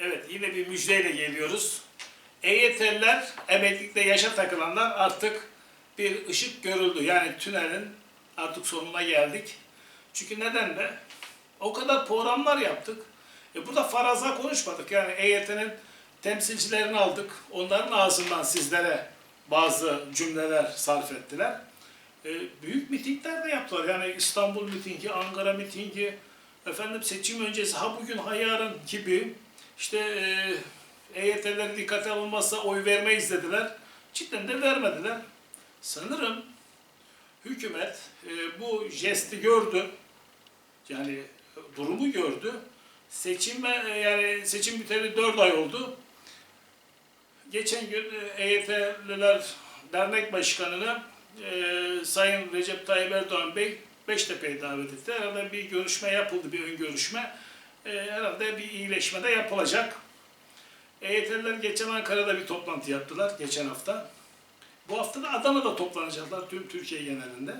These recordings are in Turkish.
Evet yine bir müjdeyle geliyoruz. EYT'liler, emeklilikte yaşa takılanlar artık bir ışık görüldü. Yani tünelin artık sonuna geldik. Çünkü neden de o kadar programlar yaptık. E burada faraza konuşmadık. Yani EYT'nin temsilcilerini aldık. Onların ağzından sizlere bazı cümleler sarf ettiler. E, büyük mitingler de yaptılar. Yani İstanbul mitingi, Ankara mitingi, efendim seçim öncesi ha bugün ha yarın gibi işte e, EYT'ler dikkate alınmazsa oy vermeyiz dediler. Cidden de vermediler. Sanırım hükümet e, bu jesti gördü. Yani e, durumu gördü. Seçime e, yani seçim biteli 4 ay oldu. Geçen gün e, EYT'liler Dernek Başkanı'nı e, Sayın Recep Tayyip Erdoğan Bey Beştepe'ye davet etti. Herhalde bir görüşme yapıldı, bir ön görüşme. E, herhalde bir iyileşme de yapılacak. EYT'liler geçen Ankara'da bir toplantı yaptılar, geçen hafta. Bu hafta da Adana'da toplanacaklar tüm Türkiye genelinde.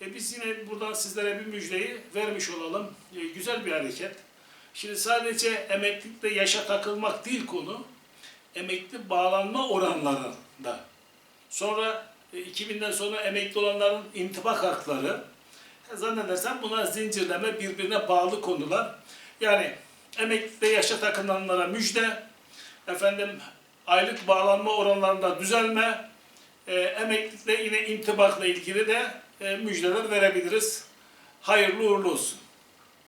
E biz yine buradan sizlere bir müjdeyi vermiş olalım. E, güzel bir hareket. Şimdi sadece emeklilikte yaşa takılmak değil konu. Emekli bağlanma oranlarında. Sonra e, 2000'den sonra emekli olanların intibak hakları. E, Zannedersem bunlar zincirleme birbirine bağlı konular. Yani emeklilikte yaşa takılanlara müjde, efendim aylık bağlanma oranlarında düzelme, e, emeklilikle yine intibakla ilgili de e, müjdeler verebiliriz. Hayırlı uğurlu olsun.